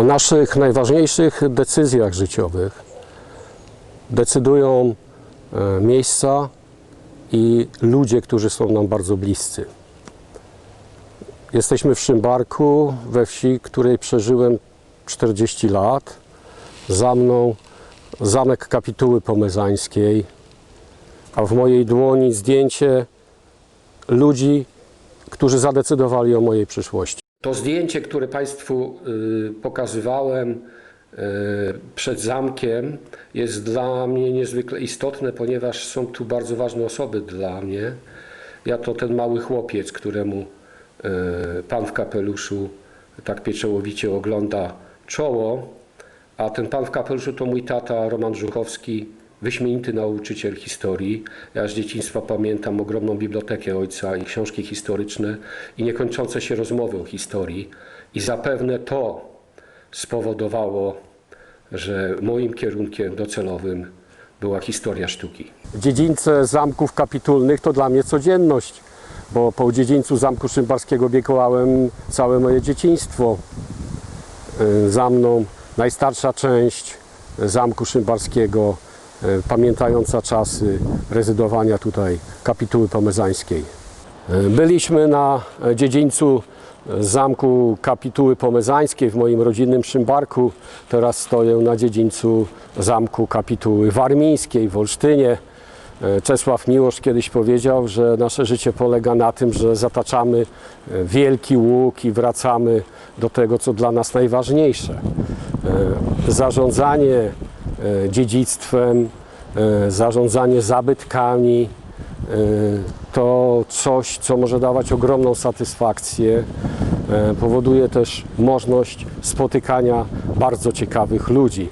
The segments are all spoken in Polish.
O naszych najważniejszych decyzjach życiowych decydują e, miejsca i ludzie, którzy są nam bardzo bliscy. Jesteśmy w Szymbarku, we wsi, której przeżyłem 40 lat. Za mną zamek kapituły pomezańskiej, a w mojej dłoni zdjęcie ludzi, którzy zadecydowali o mojej przyszłości. To zdjęcie, które Państwu y, pokazywałem y, przed zamkiem, jest dla mnie niezwykle istotne, ponieważ są tu bardzo ważne osoby dla mnie. Ja to ten mały chłopiec, któremu y, pan w kapeluszu tak pieczołowicie ogląda czoło, a ten pan w kapeluszu to mój tata Roman Żuchowski, wyśmienity nauczyciel historii. Ja z dzieciństwa pamiętam ogromną bibliotekę ojca i książki historyczne i niekończące się rozmowy o historii. I zapewne to spowodowało, że moim kierunkiem docelowym była historia sztuki. Dziedzińce zamków kapitulnych to dla mnie codzienność, bo po dziedzińcu Zamku Szymbarskiego biegałem całe moje dzieciństwo. Y, Za mną najstarsza część Zamku Szymbarskiego, pamiętająca czasy rezydowania tutaj kapituły pomezańskiej. Y, Byliśmy na e, dziedzińcu e, Zamku Kapituły Pomezańskiej w moim rodzinnym Szymbarku. Teraz stoję na dziedzińcu Zamku Kapituły Warmińskiej w Olsztynie. E, Czesław Miłosz kiedyś powiedział, że nasze życie polega na tym, że zataczamy e, wielki łuk i wracamy do tego, co dla nas najważniejsze. E, Zarządzanie e, dziedzictwem, e, zarządzanie zabytkami e, to coś, co może dawać ogromną satysfakcję. E, Powoduje też możliwość spotykania bardzo ciekawych ludzi.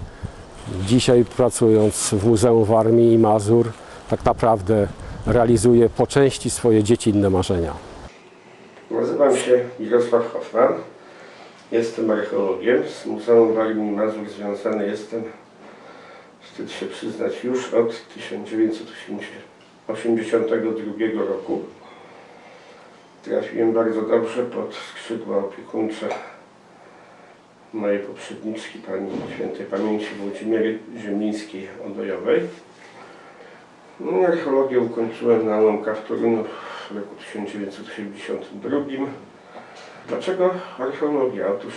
Dzisiaj pracując w Muzeum Warmii i Mazur, tak naprawdę realizuję po części swoje dziecinne marzenia. Nazywam się Mirosław Hoffman. Jestem archeologiem. Z Muzeum Warmii i Mazur związany jestem, wstyd się przyznać, już od 1982 roku. Trafiłem bardzo dobrze pod skrzydła opiekuńcze mojej poprzedniczki, pani świętej pamięci Włodzimiery Ziemlińskiej-Odojowej. No, archeologię ukończyłem na Łomkach w Toruniu w roku 1982. Dlaczego archeologia? Otóż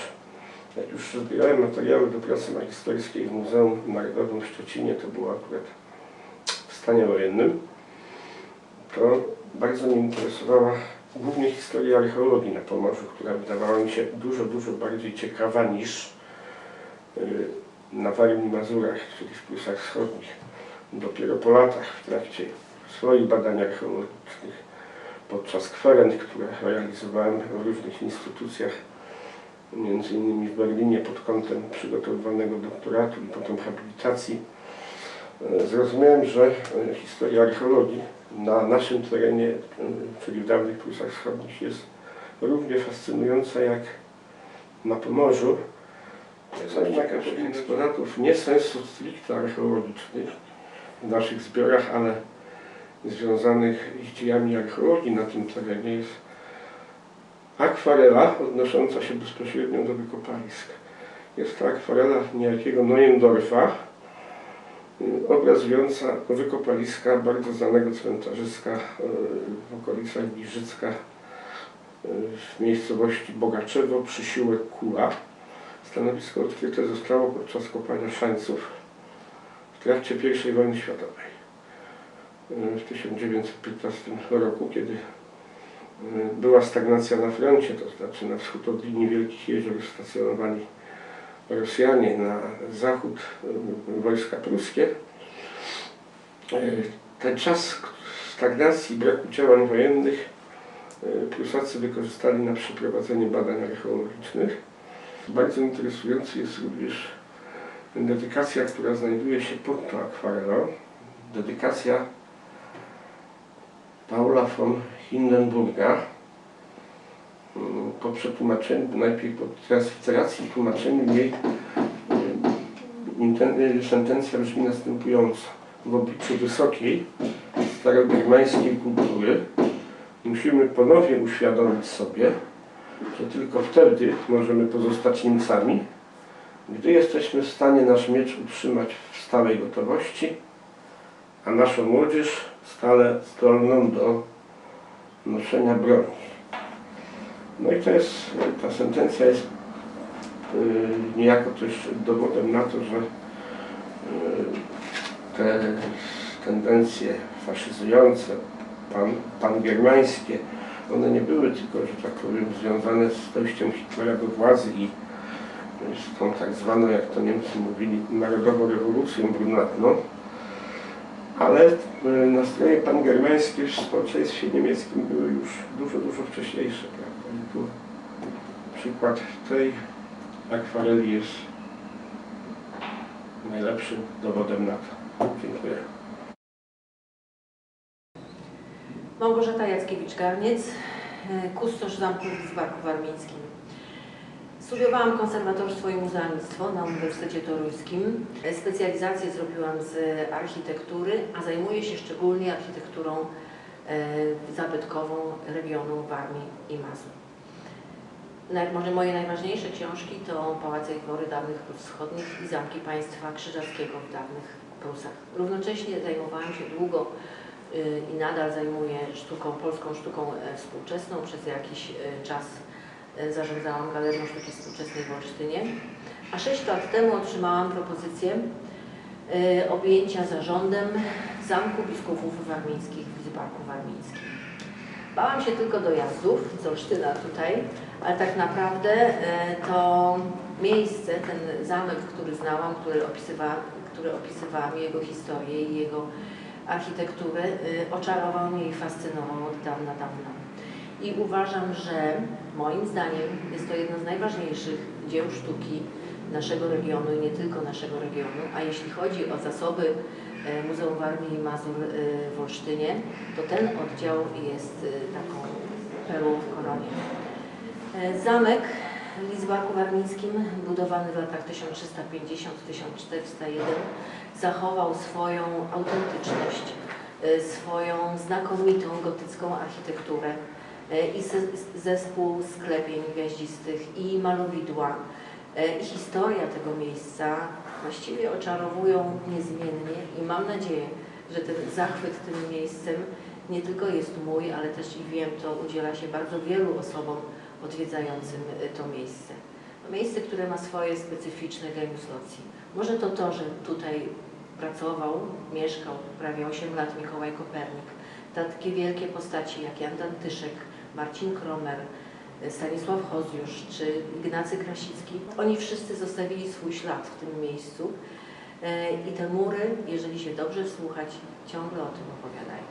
już zbierałem materiały do pracy magisterskiej w Muzeum Narodowym w Szczecinie, to było akurat w stanie wojennym, to bardzo mnie interesowała głównie historia archeologii na Pomorzu, która wydawała mi się dużo, dużo bardziej ciekawa niż y, na Warmii Mazurach, czyli w Prusach Wschodnich. Dopiero po latach w trakcie swoich badań archeologicznych podczas kwerent, które realizowałem w różnych instytucjach, między innymi w Berlinie pod kątem przygotowywanego doktoratu i potem habilitacji, e, zrozumiałem, że e, historia archeologii na naszym terenie, e, czyli w dawnych Prusach Wschodnich, jest równie fascynująca jak na Pomorzu. Są jednak eksponatów nie sensu stricte archeologicznych w naszych zbiorach, ale związanych z dziejami archeologii na tym terenie jest akwarela odnosząca się bezpośrednio do wykopalisk. Jest to akwarela niejakiego Neuendorfa, y, obrazująca wykopaliska bardzo znanego cmentarzyska y, w okolicach Giżycka y, w miejscowości Bogaczewo przy siłę Kula. Stanowisko odkryte zostało podczas kopania szańców w trakcie I wojny światowej w 1915 roku, kiedy była stagnacja na froncie, to znaczy na wschód od linii Wielkich Jezior stacjonowali Rosjanie, na zachód wojska pruskie. Ten czas stagnacji, braku działań wojennych Prusacy wykorzystali na przeprowadzenie badań archeologicznych. Bardzo interesujący jest również dedykacja, która znajduje się pod tą akwarelą. Dedykacja Paula von Hindenburga mm, po przetłumaczeniu, najpierw po transliteracji i tłumaczeniu jej mm, inten- sentencja brzmi następująco. W obliczu wysokiej, starogermańskiej kultury musimy ponownie uświadomić sobie, że tylko wtedy możemy pozostać Niemcami, gdy jesteśmy w stanie nasz miecz utrzymać w stałej gotowości, a naszą młodzież stale zdolną do noszenia broni. No i to jest, ta sentencja jest yy, niejako też dowodem na to, że yy, te tendencje faszyzujące, pan, pangermańskie, one nie były tylko, że tak powiem, związane z dojściem Hitlera do władzy i z tą tak zwaną, jak to Niemcy mówili, narodową rewolucją brunatną, ale y, nastroje pangermańskie w społeczeństwie niemieckim były już dużo, dużo wcześniejsze. Prawda? I tu przykład tej akwareli jest najlepszym dowodem na to. Dziękuję. Małgorzata Jackiewicz-Garniec, e, kustosz zamku w Zbarku Warmińskim. Studiowałam konserwatorstwo i muzealnictwo na Uniwersytecie Toruńskim. Specjalizację zrobiłam z architektury, a zajmuję się szczególnie architekturą e, zabytkową regionu Warmii i Mazur. Może moje najważniejsze książki to Pałace i dwory dawnych Prus Wschodnich i Zamki Państwa Krzyżackiego w dawnych Prusach. Równocześnie zajmowałam się długo y, i nadal zajmuję sztuką, polską sztuką e, współczesną. Przez jakiś e, czas zarządzałam Galerią Sztuki Współczesnej w Olsztynie. A sześć lat temu otrzymałam propozycję e, objęcia zarządem Zamku Biskupów Warmińskich w Zbarku Warmińskim. Bałam się tylko dojazdów z Olsztyna tutaj, ale tak naprawdę e, to miejsce, ten zamek, który znałam, który opisywałam, który opisywałam jego historię i jego architekturę, e, oczarował mnie i fascynował od dawna, dawna. I uważam, że moim zdaniem jest to jedno z najważniejszych dzieł sztuki naszego regionu i nie tylko naszego regionu, a jeśli chodzi o zasoby e, Muzeum Warmii i Mazur e, w Olsztynie, to ten oddział jest e, taką perłą w koronie. Zamek w Lizbarku Warmińskim, budowany w latach 1350-1401, zachował swoją autentyczność, swoją znakomitą gotycką architekturę i se- zespół sklepień gwiaździstych i malowidła. E, I historia tego miejsca właściwie oczarowują niezmiennie i mam nadzieję, że ten zachwyt tym miejscem nie tylko jest mój, ale też i wiem, to udziela się bardzo wielu osobom odwiedzającym e, to miejsce. Miejsce, które ma swoje specyficzne genius loci. Może to to, że tutaj pracował, mieszkał prawie 8 lat Mikołaj Kopernik. Takie wielkie postaci jak Jan Dantyszek, Marcin Kromer, e, Stanisław Hozjusz czy Ignacy Krasicki, oni wszyscy zostawili swój ślad w tym miejscu e, i te mury, jeżeli się dobrze wsłuchać, ciągle o tym opowiadają.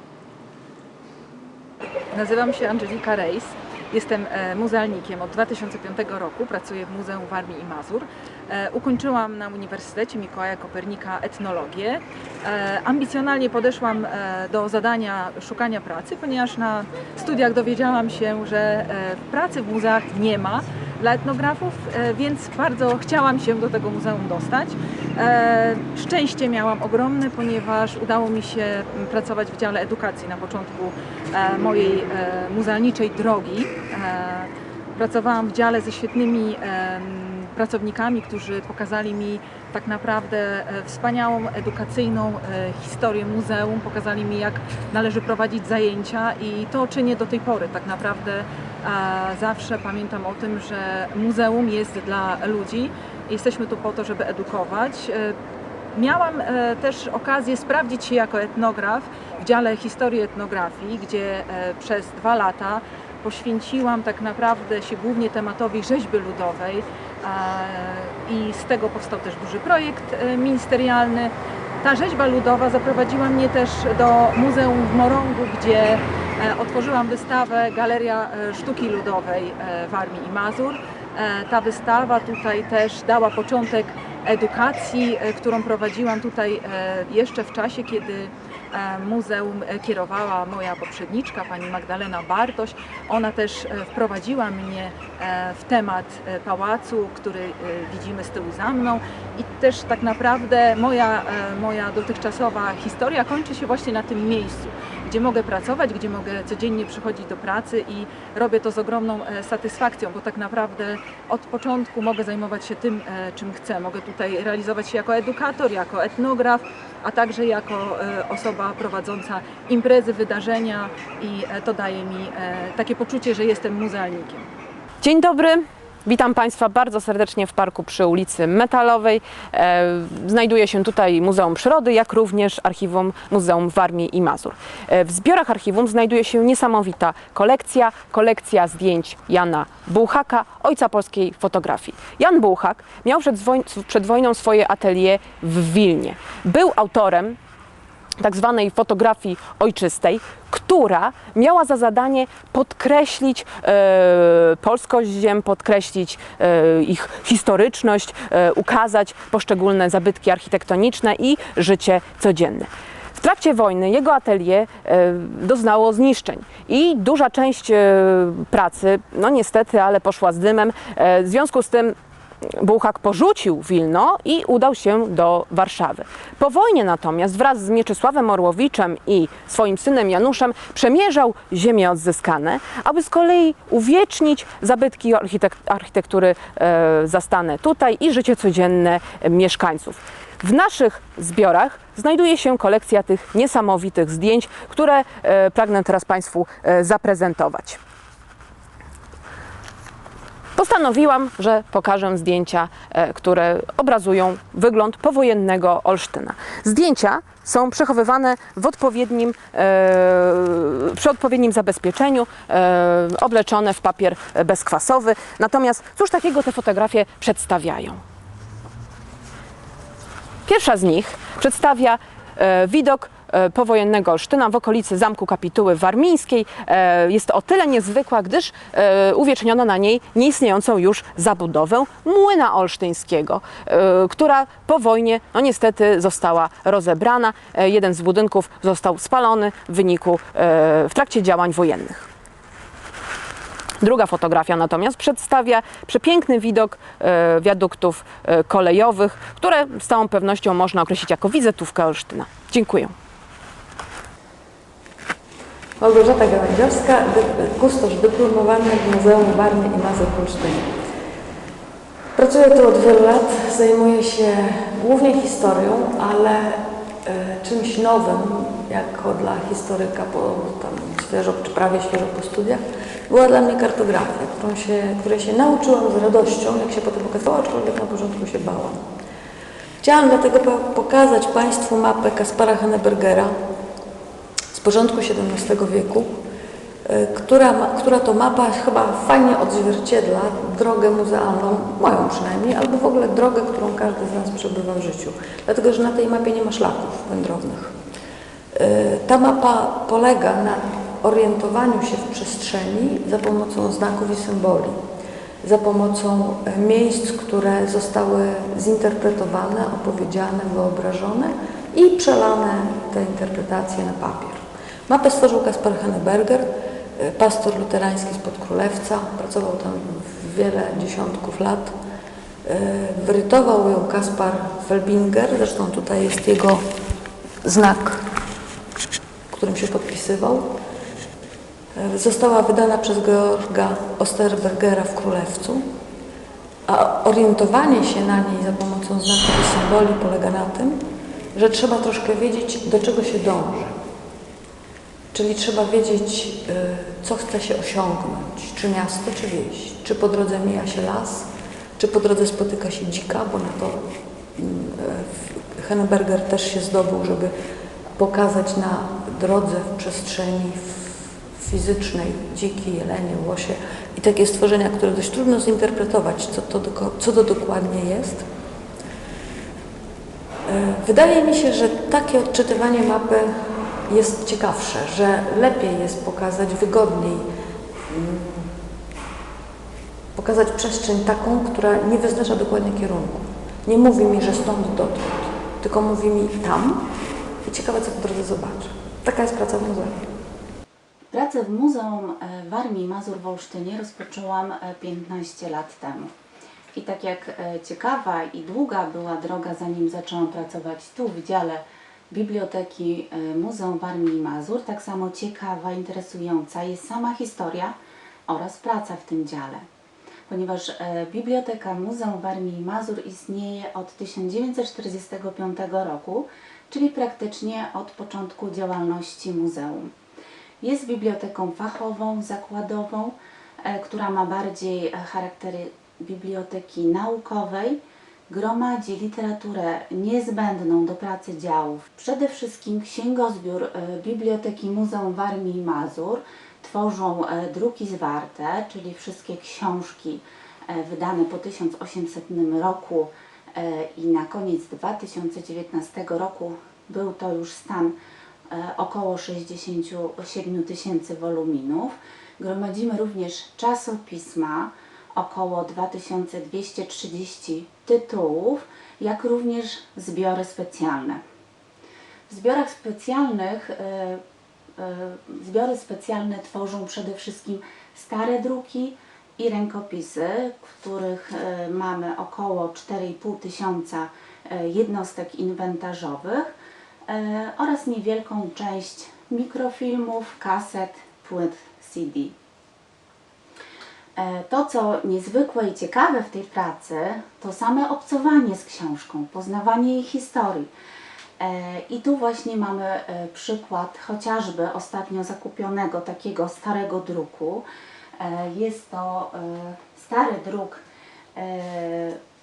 Nazywam się Angelika Rejs. Jestem e, muzealnikiem od 2005 roku. Pracuję w Muzeum Warmii i Mazur. E, Ukończyłam na Uniwersytecie Mikołaja Kopernika etnologię. E, Ambicjonalnie podeszłam e, do zadania szukania pracy, ponieważ na studiach dowiedziałam się, że pracy w muzeach nie ma dla etnografów, więc bardzo chciałam się do tego muzeum dostać. Szczęście miałam ogromne, ponieważ udało mi się pracować w dziale edukacji na początku mojej muzealniczej drogi. Pracowałam w dziale ze świetnymi pracownikami, którzy pokazali mi tak naprawdę e, wspaniałą edukacyjną e, historię muzeum, pokazali mi jak należy prowadzić zajęcia i to czynię do tej pory. Tak naprawdę zawsze pamiętam o tym, że muzeum jest dla ludzi. Jesteśmy tu po to, żeby edukować. E, Miałam też okazję sprawdzić się jako etnograf w dziale historii etnografii, gdzie przez dwa lata poświęciłam tak naprawdę się głównie tematowi rzeźby ludowej i z tego powstał też duży projekt e, ministerialny. Ta rzeźba ludowa zaprowadziła mnie też do Muzeum w Morągu, gdzie e, otworzyłam wystawę Galeria e, Sztuki Ludowej w Armii i Mazur. Ta wystawa tutaj też dała początek edukacji, którą prowadziłam tutaj jeszcze w czasie, kiedy muzeum e, kierowała moja poprzedniczka, pani Magdalena Bartoś. Ona też e, wprowadziła mnie e, w temat pałacu, który widzimy z tyłu za mną i też tak naprawdę moja, moja dotychczasowa historia kończy się właśnie na tym miejscu, gdzie mogę pracować, gdzie mogę codziennie przychodzić do pracy i robię to z ogromną e, satysfakcją, bo tak naprawdę od początku mogę zajmować się tym, e, czym chcę. Mogę tutaj realizować się jako edukator, jako etnograf, a także jako e, osoba prowadząca imprezy, wydarzenia i to daje mi takie poczucie, że jestem muzealnikiem. Dzień dobry. Witam Państwa bardzo serdecznie w parku przy ulicy Metalowej. E, znajduje się tutaj Muzeum Przyrody, jak również Archiwum Muzeum Warmii i Mazur. E, w zbiorach archiwum znajduje się niesamowita kolekcja, kolekcja zdjęć Jana Bułhaka, ojca polskiej fotografii. Jan Bułhak miał przed, woj- przed wojną swoje atelier w Wilnie. Był autorem tak zwanej fotografii ojczystej, która miała za zadanie podkreślić e, polskość ziem, podkreślić e, ich historyczność, e, ukazać poszczególne zabytki architektoniczne i życie codzienne. W trakcie wojny jego atelier e, doznało zniszczeń i duża część e, pracy, no niestety, ale poszła z dymem. E, w związku z tym Bułhak porzucił Wilno i udał się do Warszawy. Po wojnie natomiast wraz z Mieczysławem Orłowiczem i swoim synem Januszem przemierzał ziemie odzyskane, aby z kolei uwiecznić zabytki architek- architektury e, zastane tutaj i życie codzienne mieszkańców. W naszych zbiorach znajduje się kolekcja tych niesamowitych zdjęć, które e, pragnę teraz Państwu e, zaprezentować. Postanowiłam, że pokażę zdjęcia, e, które obrazują wygląd powojennego Olsztyna. Zdjęcia są przechowywane w odpowiednim, e, przy odpowiednim zabezpieczeniu, e, obleczone w papier bezkwasowy. Natomiast cóż takiego te fotografie przedstawiają? Pierwsza z nich przedstawia e, widok powojennego Olsztyna w okolicy Zamku Kapituły Warmińskiej. E, Jest o tyle niezwykła, gdyż e, uwieczniono na niej nieistniejącą już zabudowę młyna olsztyńskiego, e, która po wojnie no niestety została rozebrana. E, Jeden z budynków został spalony w wyniku e, w trakcie działań wojennych. Druga fotografia natomiast przedstawia przepiękny widok e, wiaduktów e, kolejowych, które z całą pewnością można określić jako wizytówkę Olsztyna. Dziękuję. Małgorzata Gałęziowska, kustosz dyplomowany w Muzeum Warmii i Mazur w Olsztynie. Pracuję tu od wielu lat, zajmuję się głównie historią, ale e, czymś nowym, jako dla historyka po tam świeżo, czy prawie świeżo po studiach, była dla mnie kartografia, którą się, której się nauczyłam z radością, jak się potem okazało, aczkolwiek na początku się bałam. Chciałam dlatego po- pokazać Państwu mapę Kaspara Hennebergera, z początku XVII wieku, y, która, która to mapa chyba fajnie odzwierciedla drogę muzealną, moją przynajmniej, albo w ogóle drogę, którą każdy z nas przebywa w życiu. Dlatego, że na tej mapie nie ma szlaków wędrownych. Y, Ta mapa polega na orientowaniu się w przestrzeni za pomocą znaków i symboli, za pomocą e, miejsc, które zostały zinterpretowane, opowiedziane, wyobrażone i przelane te interpretacje na papier. Mapę stworzył Kaspar Henneberger, e, pastor luterański spod Królewca, pracował tam wiele dziesiątków lat. E, Wyrytował ją Kaspar Felbinger, zresztą tutaj jest jego znak, którym się podpisywał. E, Została wydana przez Georga Osterbergera w Królewcu, a orientowanie się na niej za pomocą znaków i symboli polega na tym, że trzeba troszkę wiedzieć, do czego się dąży. Czyli trzeba wiedzieć, y, co chce się osiągnąć, czy miasto, czy wieś, czy po drodze mija się las, czy po drodze spotyka się dzika, bo na to mm, e, Henneberger też się zdobył, żeby pokazać na drodze w przestrzeni fizycznej dziki, jelenie, łosie i takie stworzenia, które dość trudno zinterpretować, co to, co to dokładnie jest. E, Wydaje mi się, że takie odczytywanie mapy jest ciekawsze, że lepiej jest pokazać wygodniej, mm, pokazać przestrzeń taką, która nie wyznacza dokładnie kierunku. Nie mówi mi, że stąd dotąd, tylko mówi mi tam i ciekawe, co po drodze zobaczę. Taka jest praca w muzeum. Pracę w Muzeum e, Warmii i Mazur w Olsztynie rozpoczęłam e, 15 lat temu. I tak jak e, ciekawa i długa była droga, zanim zaczęłam pracować tu w dziale biblioteki e, Muzeum Warmii i Mazur. Tak samo ciekawa, interesująca jest sama historia oraz praca w tym dziale. Ponieważ e, Biblioteka Muzeum Warmii i Mazur istnieje od 1945 roku, czyli praktycznie od początku działalności muzeum. Jest biblioteką fachową, zakładową, e, która ma bardziej charaktery biblioteki naukowej. Gromadzi literaturę niezbędną do pracy działów. Przede wszystkim księgozbiór e, Biblioteki Muzeum Warmii i Mazur tworzą e, druki zwarte, czyli wszystkie książki e, wydane po 1800 roku i na koniec 2019 roku był to już stan około 67 tysięcy woluminów. Gromadzimy również czasopisma, około 2230 tytułów, jak również zbiory specjalne. W zbiorach specjalnych e, e, zbiory specjalne tworzą przede wszystkim stare druki i rękopisy, których e, mamy około 4,5 tysiąca jednostek inwentarzowych oraz niewielką część mikrofilmów, kaset, płyt CD. E, To, co niezwykłe i ciekawe w tej pracy, to same obcowanie z książką, poznawanie jej historii. E, I tu właśnie mamy e, przykład chociażby ostatnio zakupionego takiego starego druku. Jest to stary druk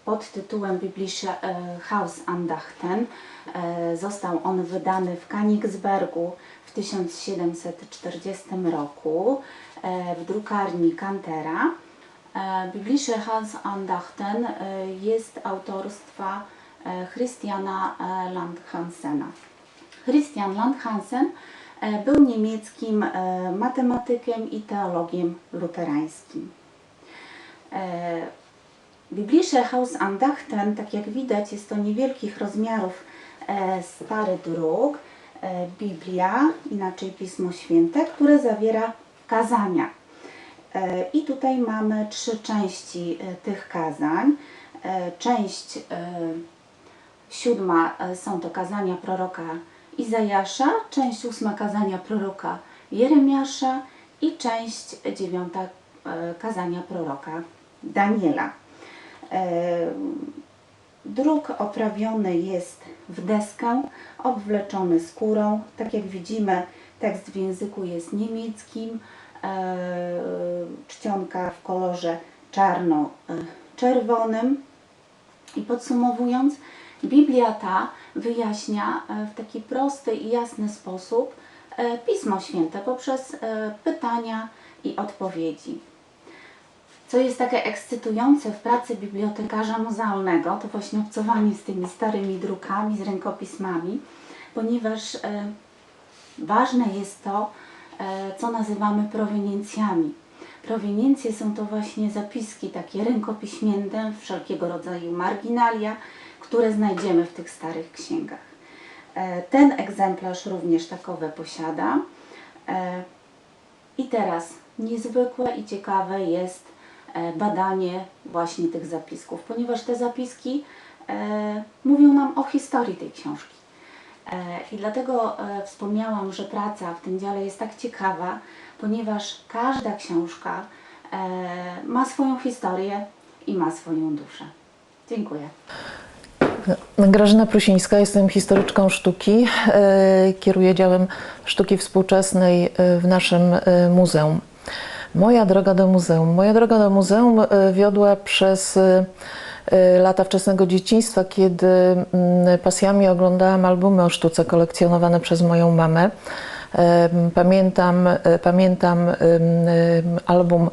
pod tytułem Biblische Hausandachten. Został on wydany w Königsbergu w 1740 roku w drukarni Kantera. E, Biblische Hausandachten e, jest autorstwa e, Christiana e, Landhansena. Christian Landhansen e, był niemieckim e, matematykiem i teologiem luterańskim. E, Biblische Hausandachten, tak jak widać, jest to niewielkich rozmiarów e, stary druk, e, Biblia, inaczej Pismo Święte, które zawiera kazania. E, I tutaj mamy trzy części e, tych kazań. E, Część siódma są to kazania proroka Izajasza, część ósma kazania proroka Jeremiasza i część dziewiąta kazania proroka Daniela. Druk oprawiony jest w deskę, obwleczony skórą. Tak jak widzimy, tekst w języku jest niemieckim, czcionka w kolorze czarno-czerwonym. I podsumowując, Biblia ta wyjaśnia e, w taki prosty i jasny sposób e, Pismo Święte poprzez e, pytania i odpowiedzi. Co jest takie ekscytujące w pracy bibliotekarza muzealnego, to właśnie obcowanie z tymi starymi drukami, z rękopismami, ponieważ e, ważne jest to, e, co nazywamy proweniencjami. Proweniencje są to właśnie zapiski takie rękopiśmienne, wszelkiego rodzaju marginalia, które znajdziemy w tych starych księgach. E, Ten egzemplarz również takowe posiada. E, I teraz niezwykłe i ciekawe jest e, badanie właśnie tych zapisków, ponieważ te zapiski e, mówią nam o historii tej książki. E, I dlatego e, wspomniałam, że praca w tym dziale jest tak ciekawa, ponieważ każda książka e, ma swoją historię i ma swoją duszę. Dziękuję. Grażyna Prusińska, jestem historyczką sztuki. Kieruję działem sztuki współczesnej w naszym muzeum. Moja droga do muzeum. Moja droga do muzeum wiodła przez lata wczesnego dzieciństwa, kiedy mm, pasjami oglądałam albumy o sztuce kolekcjonowane przez moją mamę. E, Pamiętam, e, pamiętam em, album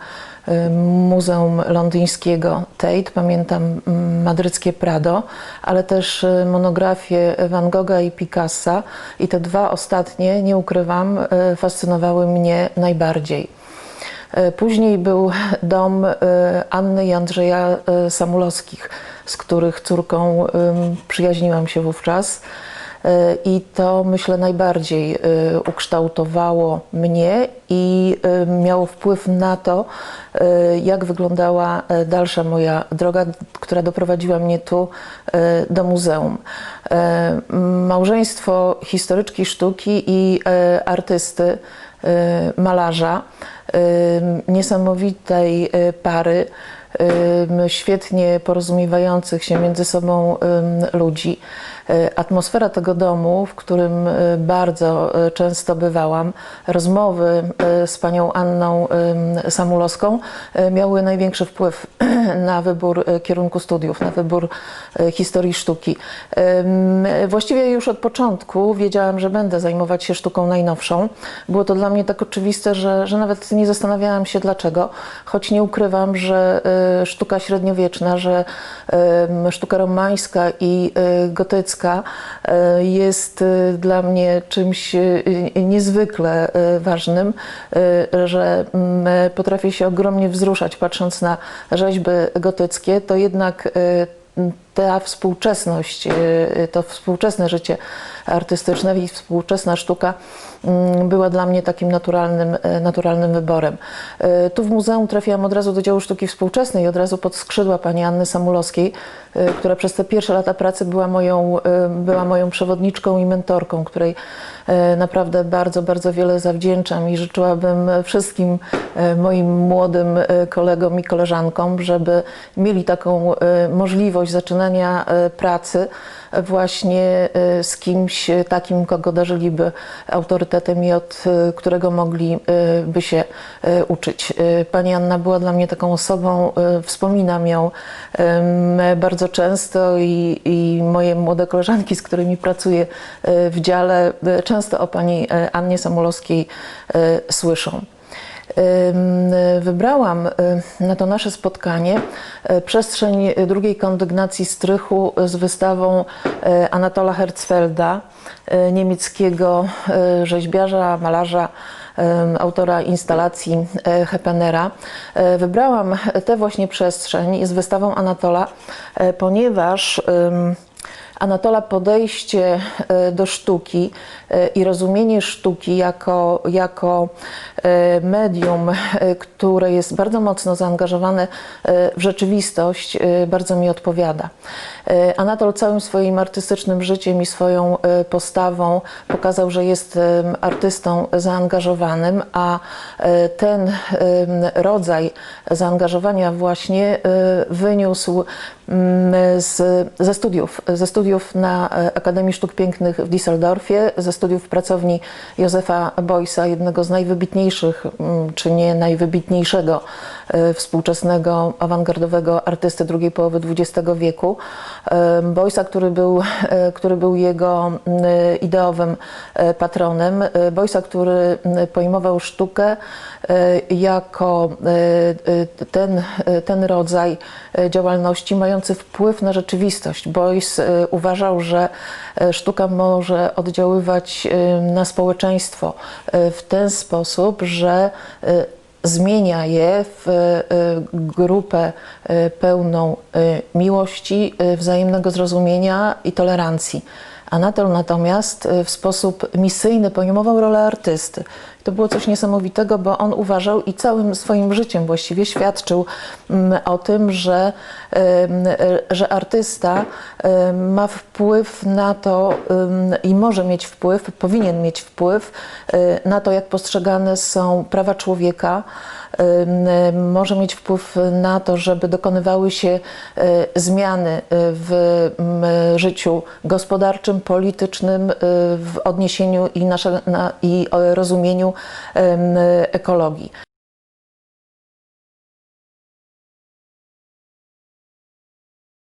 Muzeum Londyńskiego Tate, pamiętam mm, madryckie Prado, ale też e, monografię Van Gogha i Picassa i te dwa ostatnie, nie ukrywam, e, fascynowały mnie najbardziej. E, Później był dom e, Anny i Andrzeja e, Samulowskich, z których córką przyjaźniłam się wówczas. I to myślę najbardziej ukształtowało mnie i miało wpływ na to, jak wyglądała dalsza moja droga, która doprowadziła mnie tu do muzeum. małżeństwo historyczki sztuki i artysty, malarza, e, niesamowitej e, pary, świetnie porozumiewających się między sobą ludzi. Atmosfera tego domu, w którym bardzo często bywałam, rozmowy z panią Anną Samulowską miały największy wpływ na wybór e, kierunku studiów, na wybór e, historii sztuki. Właściwie już od początku wiedziałam, że będę zajmować się sztuką najnowszą. Było to dla mnie tak oczywiste, że, że nawet nie zastanawiałam się dlaczego, choć nie ukrywam, że e, sztuka średniowieczna, że sztuka romańska i gotycka jest dla mnie czymś niezwykle ważnym, że potrafię się ogromnie wzruszać patrząc na rzeźby gotyckie, to jednak e, ta współczesność, e, to współczesne życie artystyczne i współczesna sztuka mm, była dla mnie takim naturalnym, e, naturalnym wyborem. Tu w muzeum trafiłam od razu do działu sztuki współczesnej, od razu pod skrzydła pani Anny Samulowskiej, która przez te pierwsze lata pracy była moją, była moją przewodniczką i mentorką, której naprawdę bardzo, bardzo wiele zawdzięczam i życzyłabym wszystkim moim młodym kolegom i koleżankom, żeby mieli taką możliwość zaczynania e, pracy właśnie e, z kimś takim, kogo darzyliby autorytetem i od e, którego mogliby się uczyć. Pani Anna była dla mnie taką osobą, wspominam ją bardzo często i, i moje młode koleżanki, z którymi pracuję w dziale, często o pani Annie Samolowskiej słyszą. Wybrałam y, na to nasze spotkanie y, przestrzeń drugiej kondygnacji strychu z wystawą y, Anatola Herzfelda, niemieckiego rzeźbiarza, malarza, autora instalacji Hepenera. Y, Wybrałam tę właśnie przestrzeń z wystawą Anatola, ponieważ Anatola podejście e, do sztuki e, i rozumienie sztuki jako, jako e, medium, które jest bardzo mocno zaangażowane w rzeczywistość, bardzo mi odpowiada. Anatol całym swoim artystycznym życiem i swoją postawą pokazał, że jest artystą zaangażowanym, a ten rodzaj zaangażowania właśnie wyniósł mm, z, ze studiów, ze studiów na e, Akademii Sztuk Pięknych w Düsseldorfie, ze studiów w pracowni Józefa Beuys'a, jednego z najwybitniejszych, mm, czy nie najwybitniejszego e, współczesnego awangardowego artysty drugiej połowy XX wieku. E, Beuys'a, który był, który był jego mm, ideowym patronem. Beuys'a, który mm, pojmował sztukę jako ten, ten rodzaj działalności mający wpływ na rzeczywistość. Beuys e, uważał, że e, sztuka może oddziaływać na społeczeństwo e, w ten sposób, że e, zmienia je w grupę pełną miłości, wzajemnego zrozumienia i tolerancji. Anatol natomiast e, w sposób misyjny pojmował rolę artysty. To było coś niesamowitego, bo on uważał i całym swoim życiem właściwie świadczył mm, o tym, że, e, że artysta ma wpływ na to i może mieć wpływ, powinien mieć wpływ e, na to, jak postrzegane są prawa człowieka, może mieć wpływ na to, żeby dokonywały się e, zmiany e, w życiu gospodarczym, politycznym, w odniesieniu i, nasze, na, i rozumieniu ekologii.